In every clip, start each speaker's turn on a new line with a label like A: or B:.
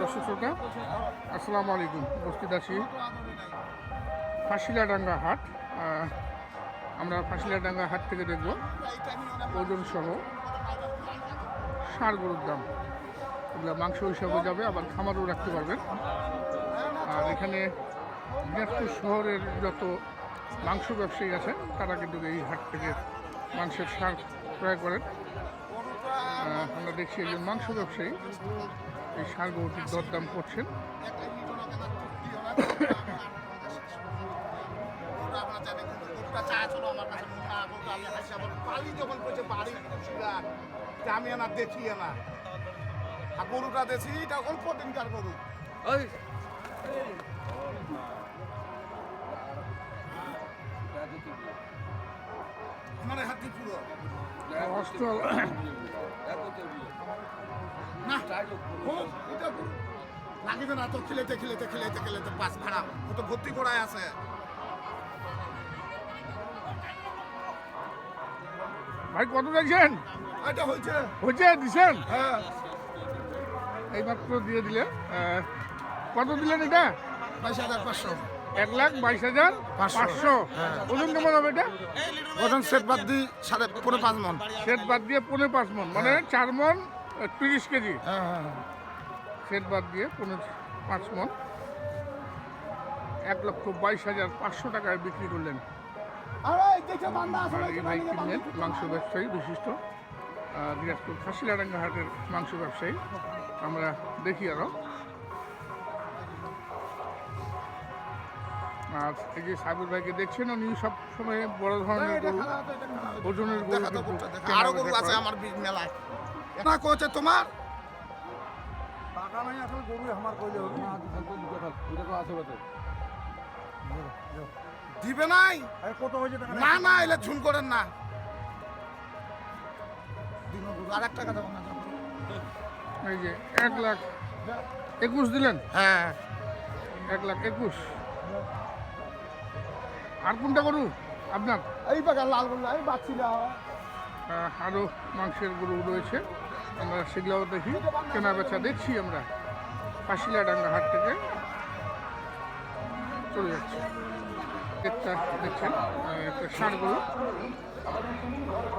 A: দর্শক শ্রোতা, আসসালামু আলাইকুম। উপস্থিত আছি ফাঁসিলাডাঙ্গা হাট। আমরা ফাঁসিলাডাঙ্গা হাট থেকে দেখব ওজন সহ ষাঁড় গরুর দাম। এগুলো মাংস হিসাবে যাবে, আবার খামারও রাখতে পারবেন। আর এখানে দিনাজপুর শহরের যত মাংস ব্যবসায়ী আছে তারা কিন্তু এই হাট থেকে মাংসের সার ক্রয় করেন। আমরা দেখছি একজন মাংস ব্যবসায়ী। এই সার গরুটির দরদাম করছেন।
B: আমি না দেখি না আর গরুটা দেখি এটা অল্প দিনকার গরু আমার হাতি পুরো এটা লাগিবে না তো খেলেতে খেলেতে খেলেতে খেলেতে পাস ভাড়া ও তো ভর্তি করায় আছে
A: ভাই কত দেখছেন?
B: এটা হয়েছে।
A: হয়েছে? দিছেন?
B: হ্যাঁ।
A: এইমাত্র দিয়ে দিলে কত দিলেন এটা?
B: বাইশ হাজার পাঁচশো।
A: এক লাখ বাইশ হাজার
B: পাঁচশো।
A: পাঁচশো। ওজন কেমন হবে এটা?
B: ওজন সেট বাদ দিই সাড়ে পনেরো পাঁচ মন।
A: সেট বাদ দিয়ে পনেরো পাঁচ মন। মানে চার মন তিরিশ কেজি।
B: হ্যাঁ হ্যাঁ হ্যাঁ।
A: সেট বাদ দিয়ে পনেরো পাঁচ মন। এক লক্ষ বাইশ হাজার পাঁচশো টাকায় বিক্রি করলেন।
B: এই
A: ভাই কিনলেন মাংস ব্যবসায়ী বিশিষ্ট দিনাজপুর ফাঁসিলাডাঙ্গা হাটের মাংস ব্যবসায়ী। আমরা দেখি আরও। আর এই যে সাবির ভাইকে দেখছেন উনি সব সময় বড় ধরনের গরু। ওজনের গরু আরও
B: গরু আছে আমার মেলায়। না কোচে তোমার?
C: টাকা নাই আসলে গরু আমার কইলে হবে। না ওটা তো আছে বটে।
B: দিবে নাই?
C: আরে কত হয়েছে টাকা?
B: না না এলে ঝুল করেন না। আর এক টাকা দেবো না
A: এই যে এক লাখ একুশ দিলেন?
B: হ্যাঁ।
A: এক লাখ একুশ। আর কোনটা গরু? আপনার?
B: এই বাগান লাল গোল্লা এই বাচ্চিলা
A: আহ, আরও মাংসের গরু রয়েছে। আমরা সেগুলোও দেখি। কেনা বেচা দেখছি আমরা। পাশিলাডাঙ্গা হাট থেকে চলে যাচ্ছি। একটা দেখছেন একটা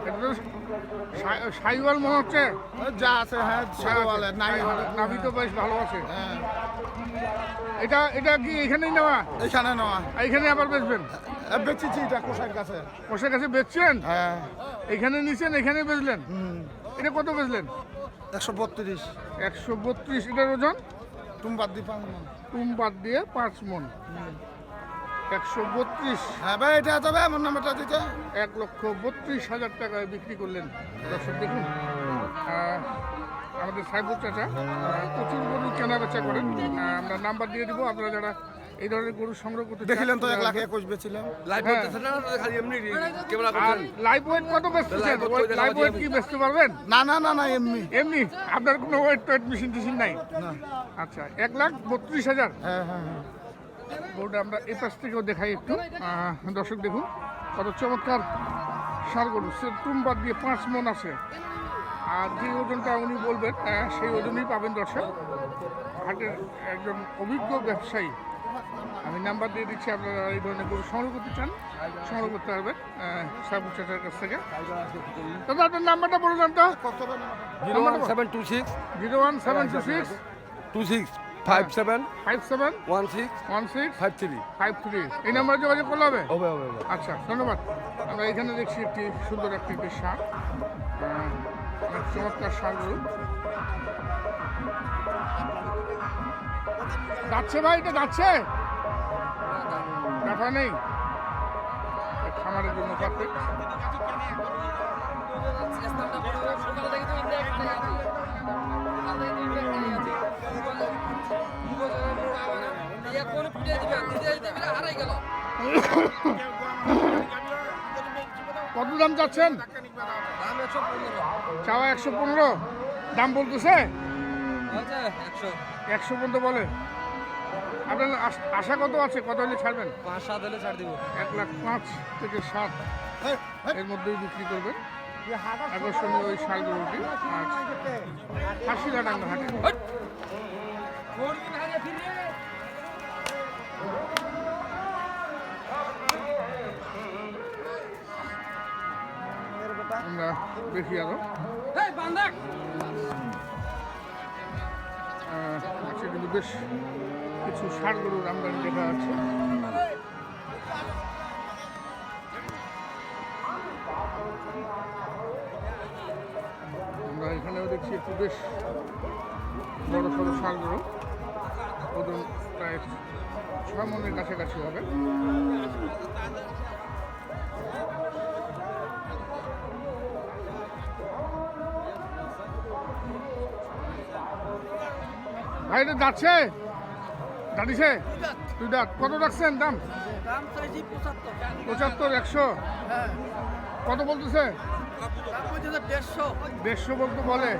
A: এটা সাইওয়াল মনে হচ্ছে?
B: যা আছে হ্যাঁ বলে নাই
A: নাভি তো বেশ ভালো আছে।
B: হ্যাঁ।
A: এটা এটা কি এখানেই নেওয়া?
B: এইখানে নেওয়া।
A: এখানে আবার বেচবেন?
B: বেচেছি এটা কোষার কাছে।
A: বসে কাছে বেচছেন?
B: হ্যাঁ।
A: এখানে নিছেন এখানে বেচলেন? এটা কত বেচলেন?
B: একশো বত্রিশ।
A: একশো বত্রিশ এটার ওজন?
B: তুমি বাদ দি পাবো না
A: টুম বাদ দিয়ে পাঁচ মন। একশো বত্রিশ।
B: হ্যাঁ ভাই এটা তবে আমার নাম্বারটা দিতে।
A: এক লক্ষ বত্রিশ হাজার টাকায় বিক্রি করলেন। দর্শক দেখুন আমাদের সাইবুর চাচা প্রচুর গরু কেনা বেচা করেন আমরা নাম্বার দিয়ে দিব আপনারা যারা এই ধরনের গরু সংগ্রহ করতে
B: দেখিলেন তো এক লাখ। একুশ বেছিলাম
C: লাইভ
A: হ্যাঁ।
C: না খালি এমনি ক্যামেরা
A: আর
C: করছেন।
A: লাইভ ওয়েট কত বেচতেছেন লাইভ ওয়েট কি বেচতে পারবেন?
B: না না না না এমনি।
A: এমনি? আপনার কোনো ওয়েট টোয়েট মেশিন টেশিন নাই?
B: না।
A: আচ্ছা এক লাখ বত্রিশ হাজার?
B: হ্যাঁ হ্যাঁ হ্যাঁ।
A: গরুটা আমরা এই পাশ থেকেও দেখাই একটু। দর্শক দেখুন কত চমৎকার সার গরু। সে টুম বাদ দিয়ে পাঁচ মন আছে। আর যে ওজনটা উনি বলবেন সেই ওজনই পাবেন দর্শক। হাটের একজন অভিজ্ঞ ব্যবসায়ী। আমি নাম্বার দিয়ে দিচ্ছি আপনারা এই ধরনের গরু সংগ্রহ করতে চান সংগ্রহ করতে পারবেন সাবু চাচার কাছ থেকে। দাদা আপনার নাম্বারটা বললাম তো।
C: Zero one seven two six.
A: Zero one seven two six.
C: Two six five seven.
A: Five seven.
C: One six.
A: One six.
C: Five three.
A: Five three. এই নাম্বারে যোগাযোগ করলে হবে?
C: হবে হবে
A: আচ্ছা ধন্যবাদ। আমরা এখানে দেখছি একটি সুন্দর একটি সার চমৎকার সারগুলো যাচ্ছে ভাই, এটা যাচ্ছে। দেখা নেই। খামারের জন্য পারফেক্ট কত দাম চাচ্ছেন চাওয়া একশো পনেরো। দাম বলতেছে? একশো। পর্যন্ত বলে। আপনার আশ- আশা কত আছে? কত হলে ছাড়বেন?
C: পাঁচ সাত হলে ছাড় দিব।
A: এক লাখ পাঁচ থেকে সাত এর মধ্যেই বিক্রি করবেন। আকর্ষণীয় ওই শালগুলোটি ফাঁসিলা ডাঙ্গা হাটে। আমরা দেখি আরও। বেশ কিছু ষাড় গরুর আমদানি দেখা যাচ্ছে। আমরা এখানেও দেখছি একটু বেশ বড় সড়ো ষাড় গরু। ওজন প্রায় ছয় মনের কাছাকাছি হবে। ভাই এটা যাচ্ছে। দাঁড়িয়েছে। তুই দাঁত কত রাখছেন দাম?
D: পঁচাত্তর।
A: একশো।
D: হ্যাঁ।
A: কত বলতেছে?
D: দেড়শো।
A: বলতে বলে।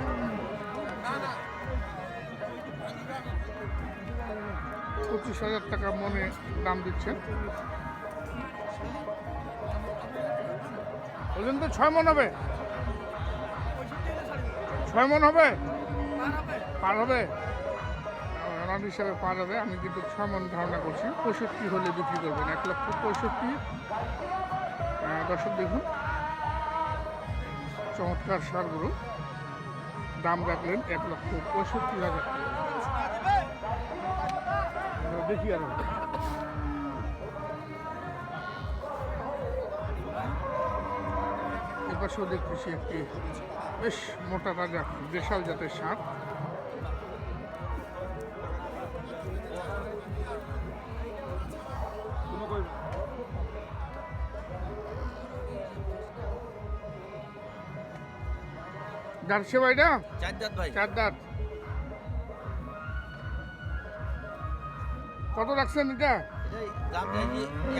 A: পঁচিশ হাজার টাকা মনে দাম দিচ্ছে। বললেন তো ছয় মন হবে। ছয় মন হবে। পার হবে? রান হিসাবে পার হবে আমি কিন্তু ছয় মন ধারণা করছি। পঁয়ষট্টি হলে বিক্রি করবেন। এক লক্ষ পঁয়ষট্টি দর্শক দেখুন। চমৎকার সারগুলো। দাম রাখলেন এক লক্ষ পঁয়ষট্টি হাজার দেখি আরও। এপাশেও দেখতেছি একটি বেশ মোটা রাজা, দেশাল জাতের সার। যাচ্ছে ভাইটা
D: চার দাঁত ভাই।
A: চার দাঁত কত রাখছেন এটা?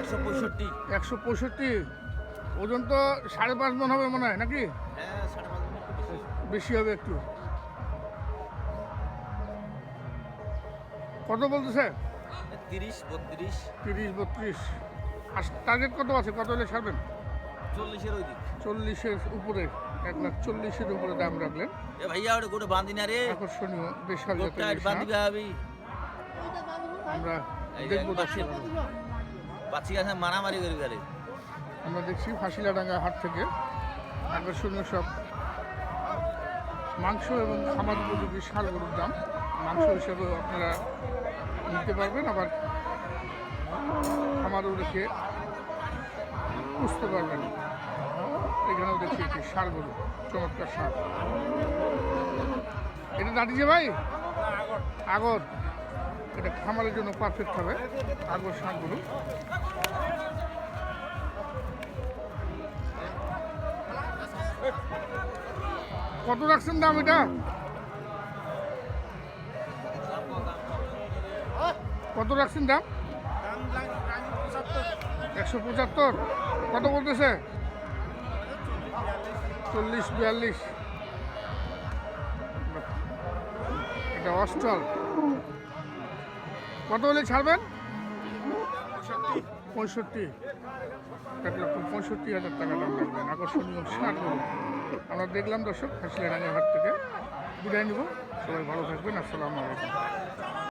D: একশো পঁয়ষট্টি।
A: একশো পঁয়ষট্টি। ওজন তো সাড়ে পাঁচ মন হবে মনে হয় নাকি?
D: হ্যাঁ। বেশি।
A: হবে একটু। কত বলতেছে?
D: তিরিশ বত্রিশ।
A: তিরিশ বত্রিশ। আর টার্গেট কত আছে? কত হলে ছাড়বেন?
D: চল্লিশের ওই দিক।
A: চল্লিশের উপরে এক লাখ চল্লিশের উপরে দাম রাখলেন।
D: এ ভাইয়া ওটা গোটা বাঁধি না রে।
A: আকর্ষণীয় দেশাল
D: লোকটা
A: জাতের এই
D: বাঁধিবে আমি
A: আমরা দেখব
D: মারামারি করি
A: আমরা দেখছি ফাঁসিলাডাঙ্গা হাট থেকে। আকর্ষণীয় সব মাংস এবং খামার উপযোগী ষাঁড় গরুর দাম। মাংস হিসেবেও আপনারা নিতে পারবেন আবার খামারও রেখে পুষতে পারবেন। এখানেও দেখছি একটি ষাঁড় গরু, চমৎকার সার এটা দাঁড়িয়েছে ভাই? আগর। এটা খামারের জন্য পারফেক্ট হবে, আগর ষাঁড় গরু। কত রাখছেন দাম এটা? কত রাখছেন দাম? একশো পঁচাত্তর। কত বলতেছে? চল্লিশ, বিয়াল্লিশ। এটা অস্টল কত হলে ছাড়বেন? পঁয়ষট্টি। এক লক্ষ পঁয়ষট্টি হাজার টাকা দাম রাখবেন। আকর্ষণীয় গরু আমরা দেখলাম দর্শক হাসিলাডাঙ্গা হাট থেকে। বিদায় নিব। সবাই ভালো থাকবেন। আসসালামু আলাইকুম।